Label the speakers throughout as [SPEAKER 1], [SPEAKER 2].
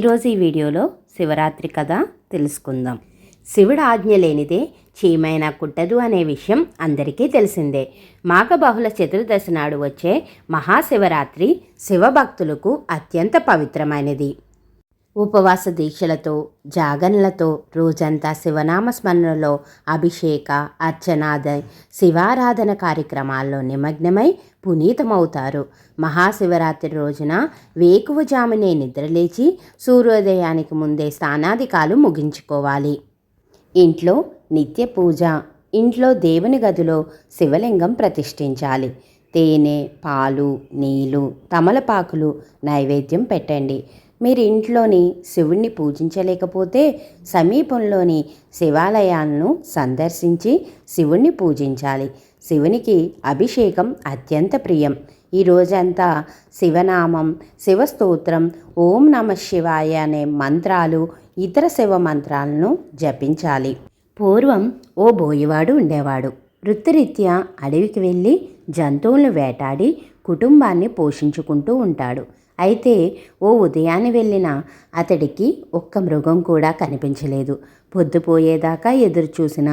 [SPEAKER 1] ఈరోజు ఈ వీడియోలో శివరాత్రి కథ తెలుసుకుందాం. శివుడు ఆజ్ఞ లేనిదే చీమైనా కుట్టదు అనే విషయం అందరికీ తెలిసిందే. మాఘబహుళ చతుర్దశి నాడు వచ్చే మహాశివరాత్రి శివభక్తులకు అత్యంత పవిత్రమైనది. ఉపవాస దీక్షలతో జాగరణలతో రోజంతా శివనామ స్మరణలో అభిషేక అర్చనాద శివారాధన కార్యక్రమాల్లో నిమగ్నమై పునీతమవుతారు. మహాశివరాత్రి రోజున వేకువజామునే నిద్రలేచి సూర్యోదయానికి ముందే స్నానాధికాలు ముగించుకోవాలి. ఇంట్లో నిత్య పూజ ఇంట్లో దేవుని గదిలో శివలింగం ప్రతిష్ఠించాలి. తేనె పాలు నీళ్ళు తమలపాకులు నైవేద్యం పెట్టండి. మీరు ఇంట్లోని శివుణ్ణి పూజించలేకపోతే సమీపంలోని శివాలయాలను సందర్శించి శివుణ్ణి పూజించాలి. శివునికి అభిషేకం అత్యంత ప్రియం. ఈ రోజంతా శివనామం శివస్తోత్రం ఓం నమ శివాయ అనే మంత్రాలు ఇతర శివ మంత్రాలను జపించాలి. పూర్వం ఓ బోయివాడు ఉండేవాడు. వృత్తిరీత్యా అడవికి వెళ్ళి జంతువులను వేటాడి కుటుంబాన్ని పోషించుకుంటూ ఉంటాడు. అయితే ఓ ఉదయాన్నే వెళ్ళిన అతడికి ఒక్క మృగం కూడా కనిపించలేదు. పొద్దుపోయేదాకా ఎదురు చూసిన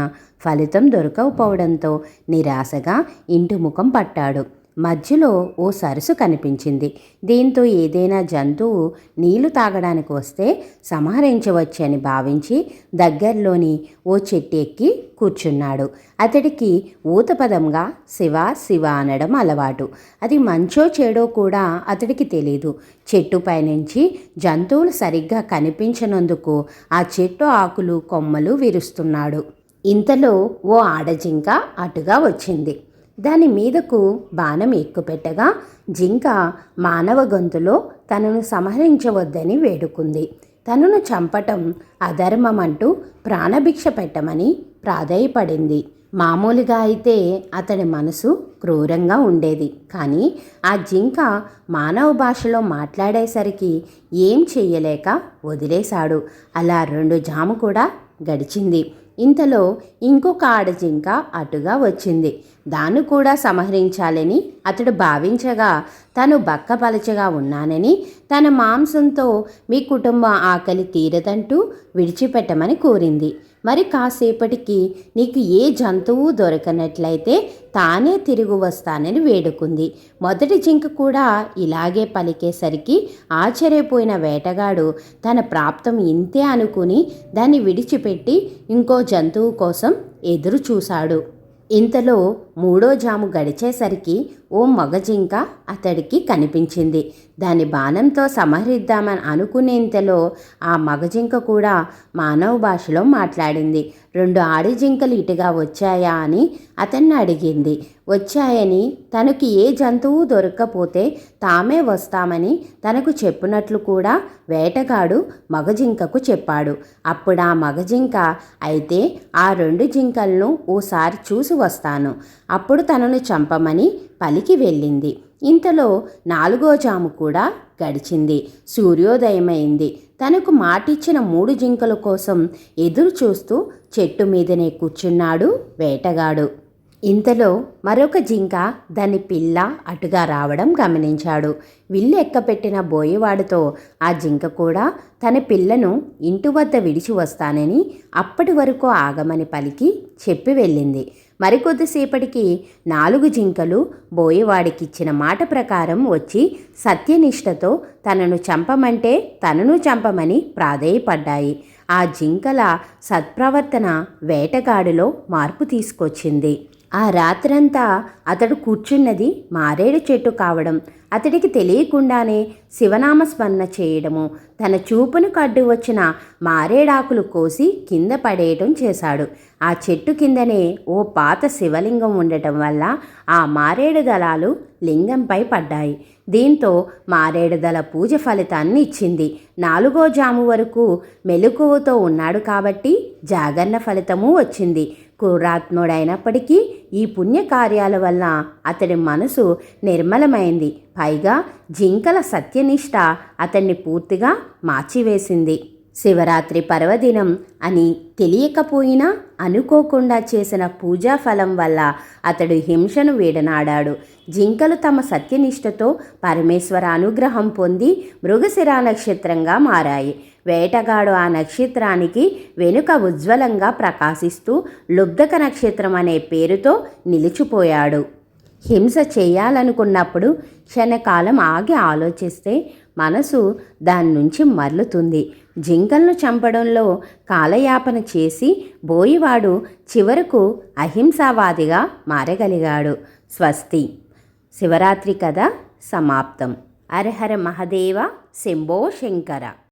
[SPEAKER 1] ఫలితం దొరకకపోవడంతో నిరాశగా ఇంటి ముఖం పట్టాడు. మధ్యలో ఓ సరస్సు కనిపించింది. దీంతో ఏదైనా జంతువు నీళ్ళు తాగడానికి వస్తే సంహరించవచ్చని భావించి దగ్గరలోని ఓ చెట్టు ఎక్కి కూర్చున్నాడు. అతడికి ఊతపదంగా శివ శివ అనడం అలవాటు. అది మంచో చెడో కూడా అతడికి తెలియదు చెట్టు పైనుంచి జంతువులు సరిగ్గా కనిపించనందుకు ఆ చెట్టు ఆకులు కొమ్మలు విరుస్తున్నాడు. ఇంతలో ఓ ఆడజింక అటుగా వచ్చింది. దాని మీదకు బాణం ఎక్కుపెట్టగా జింక మానవ గొంతులో తనను సంహరించవద్దని వేడుకుంది. తనను చంపటం అధర్మం అంటూ ప్రాణభిక్ష పెట్టమని ప్రాధేయపడింది. మామూలుగా అయితే అతడి మనసు క్రూరంగా ఉండేది. కానీ ఆ జింక మానవ భాషలో మాట్లాడేసరికి ఏం చెయ్యలేక వదిలేశాడు. అలా రెండు జాము కూడా గడిచింది. ఇంతలో ఇంకొక ఆడజింక అటుగా వచ్చింది. దాన్ని కూడా సంహరించాలని అతడు భావించగా తను బక్కపలచగా ఉన్నానని తన మాంసంతో మీ కుటుంబ ఆకలి తీరదంటూ విడిచిపెట్టమని కోరింది. మరి కాసేపటికి నీకు ఏ జంతువు దొరకనట్లయితే తానే తిరిగి వస్తానని వేడుకుంది. మొదటి జింక కూడా ఇలాగే పలికేసరికి ఆశ్చర్యపోయిన వేటగాడు తన ప్రాప్తం ఇంతే అనుకుని దాన్ని విడిచిపెట్టి ఇంకో జంతువు కోసం ఎదురు చూశాడు ఇంతలో మూడో జాము గడిచేసరికి ఓ మగజింక అతడికి కనిపించింది. దాని బాణంతో సమహరిద్దామని అనుకునేంతలో ఆ మగజింక కూడా మానవ భాషలో మాట్లాడింది. రెండు ఆడిజింకలు ఇటుగా వచ్చాయా అని అతన్ని అడిగింది. వచ్చాయని తనకి ఏ జంతువు దొరక్కపోతే తామే వస్తామని తనకు చెప్పినట్లు కూడా వేటగాడు మగజింకకు చెప్పాడు. అప్పుడు ఆ మగజింక అయితే ఆ రెండు జింకలను ఓసారి చూసి వస్తాను. అప్పుడు తనను చంపమని పలికి వెళ్ళింది. ఇంతలో నాలుగో జాము కూడా గడిచింది. సూర్యోదయమైంది. తనకు మాటిచ్చిన మూడు జింకల కోసం ఎదురు చూస్తూ చెట్టు మీదనే కూర్చున్నాడు వేటగాడు. ఇంతలో మరొక జింక దాని పిల్ల అటుగా రావడం గమనించాడు. విల్లు ఎక్కపెట్టిన బోయేవాడితో ఆ జింక కూడా తన పిల్లను ఇంటి వద్ద విడిచి వస్తానని అప్పటి వరకు ఆగమని పలికి చెప్పి వెళ్ళింది. మరికొద్దిసేపటికి నాలుగు జింకలు బోయవాడికిచ్చిన మాట ప్రకారం వచ్చి సత్యనిష్టతో తనను చంపమంటే తనను చంపమని ప్రాధేయపడ్డాయి. ఆ జింకల సత్ప్రవర్తన వేటగాడిలో మార్పు తీసుకొచ్చింది. ఆ రాత్రంతా అతడు కూర్చున్నది మారేడు చెట్టు కావడం అతడికి తెలియకుండానే శివనామస్మరణ చేయడము. తన చూపును కడ్డు వచ్చిన మారేడాకులు కోసి కింద పడేయటం చేశాడు. ఆ చెట్టు కిందనే ఓ పాత శివలింగం ఉండటం వల్ల ఆ మారేడు దళాలు లింగంపై పడ్డాయి. దీంతో మారేడు దళ పూజ ఫలితాన్ని ఇచ్చింది. నాలుగో జాము వరకు మెలకువతో ఉన్నాడు కాబట్టి జాగరణ ఫలితము వచ్చింది. కురాత్ముడైనప్పటికీ ఈ పుణ్యకార్యాల వల్ల అతడి మనసు నిర్మలమైంది. పైగా జింకల సత్యనిష్ట అతన్ని పూర్తిగా మార్చివేసింది. శివరాత్రి పర్వదినం అని తెలియకపోయినా అనుకోకుండా చేసిన పూజా ఫలం వల్ల అతడు హింసను వీడనాడాడు. జింకలు తమ సత్యనిష్టతో పరమేశ్వర అనుగ్రహం పొంది మృగశిర నక్షత్రంగా మారాయి. వేటగాడు ఆ నక్షత్రానికి వెనుక ఉజ్వలంగా ప్రకాశిస్తూ లుబ్ధక నక్షత్రం అనే పేరుతో నిలిచిపోయాడు. హింస చేయాలనుకున్నప్పుడు క్షణకాలం ఆగి ఆలోచిస్తే మనసు దాని నుంచి మరలుతుంది. జింకలను చంపడంలో కాలయాపన చేసి బోయివాడు చివరకు అహింసావాదిగా మారగలిగాడు. స్వస్తి. శివరాత్రి కథ సమాప్తం. హరహర మహదేవ శంభో శంకర.